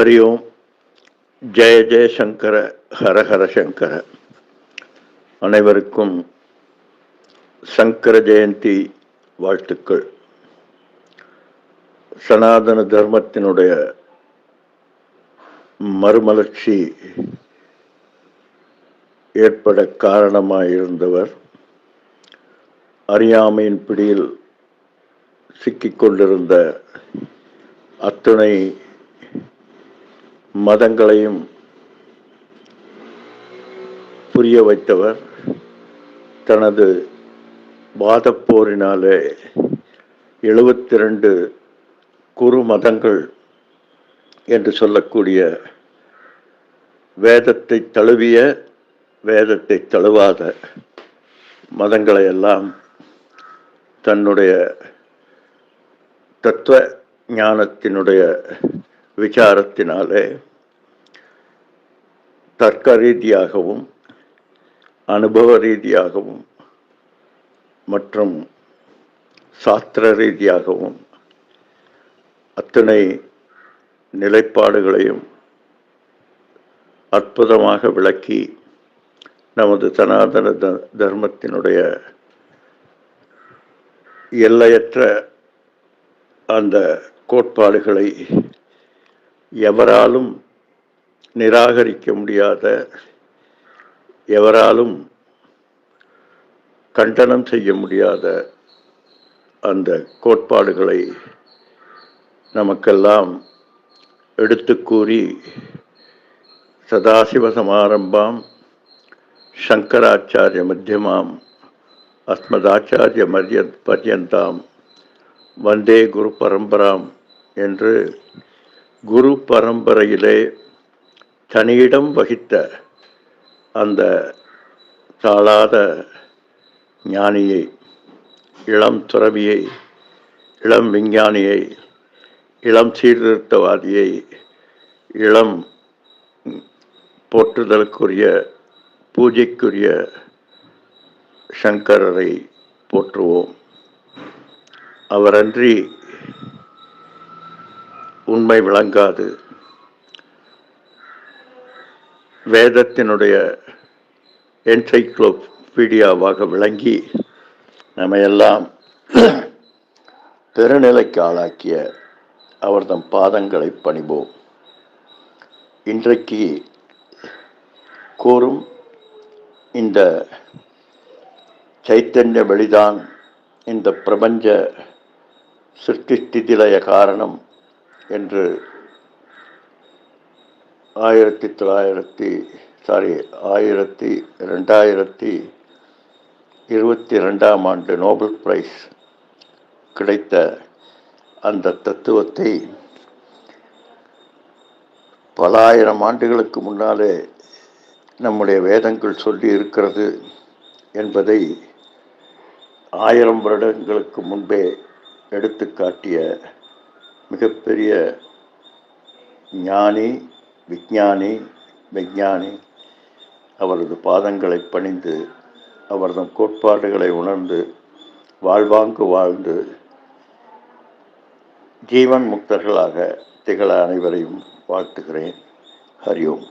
ஹரி ஓம் ஜெய ஜெயசங்கர ஹரஹர சங்கர அனைவருக்கும் சங்கர ஜெயந்தி வாழ்த்துக்கள். சனாதன தர்மத்தினுடைய மறுமலர்ச்சி ஏற்பட காரணமாயிருந்தவர். அறியாமையின் பிடியில் சிக்கிக்கொண்டிருந்த அத்துணை மதங்களையும் புரிய வைத்தவர். தனது வாதப்போரினாலே எழுபத்தி ரெண்டு குரு மதங்கள் என்று சொல்லக்கூடிய வேதத்தை தழுவிய வேதத்தை தழுவாத மதங்களை எல்லாம் தன்னுடைய தத்துவ ஞானத்தினுடைய விசாரத்தினாலே தர்க்க ரீதியாகவும் அனுபவ ரீதியாகவும் மற்றும் சாஸ்திர ரீதியாகவும் அத்தனை நிலைப்பாடுகளையும் அற்புதமாக விளக்கி நமது சனாதன த தர்மத்தினுடைய எல்லையற்ற அந்த கோட்பாடுகளை எவராலும் நிராகரிக்க முடியாத எவராலும் கண்டனம் செய்ய முடியாத அந்த கோட்பாடுகளை நமக்கெல்லாம் எடுத்து கூறி சதாசிவ சமாரம்பாம் சங்கராச்சாரிய மத்தியமாம் அஸ்மதாச்சாரிய மரிய பர்யந்தாம் வந்தே குரு பரம்பராம் என்று குரு பரம்பரையிலே தனியிடம் வகித்த அந்த தாளாத ஞானியை இளம் துறவியை இளம் விஞ்ஞானியை இளம் சீர்திருத்தவாதியை இளம் போற்றுதலுக்குரிய பூஜைக்குரிய சங்கரரை போற்றுவோம். அவரன்றி உண்மை விளங்காது. வேதத்தினுடைய என்சைக்ளோபீடியாவாக விளங்கி நம்மையெல்லாம் பெருநிலைக்கு ஆளாக்கிய அவர்தம் பாதங்களை பணிவோம். இன்றைக்கு கூறும் இந்த சைத்தன்ய வெளிதான் இந்த பிரபஞ்ச சிருஷ்டிஸ்திதிலய காரணம் என்று ஆயிரத்தி தொள்ளாயிரத்தி சாரி ஆயிரத்தி ரெண்டாயிரத்தி இருபத்தி ரெண்டாம் ஆண்டு நோபல் பிரைஸ் கிடைத்த அந்த தத்துவத்தை பல ஆயிரம் ஆண்டுகளுக்கு முன்னாலே நம்முடைய வேதங்கள் சொல்லி இருக்கிறது என்பதை ஆயிரம் வருடங்களுக்கு முன்பே எடுத்து காட்டிய மிகப்பெரிய ஞானி விஞ்ஞானி விஞ்ஞானி. அவரது பாதங்களை பணிந்து அவரது கோட்பாடுகளை உணர்ந்து வாழ்வாங்கு வாழ்ந்து ஜீவன் முக்தர்களாக திகழ அனைவரையும் வாழ்த்துகிறேன். ஹரி ஓம்.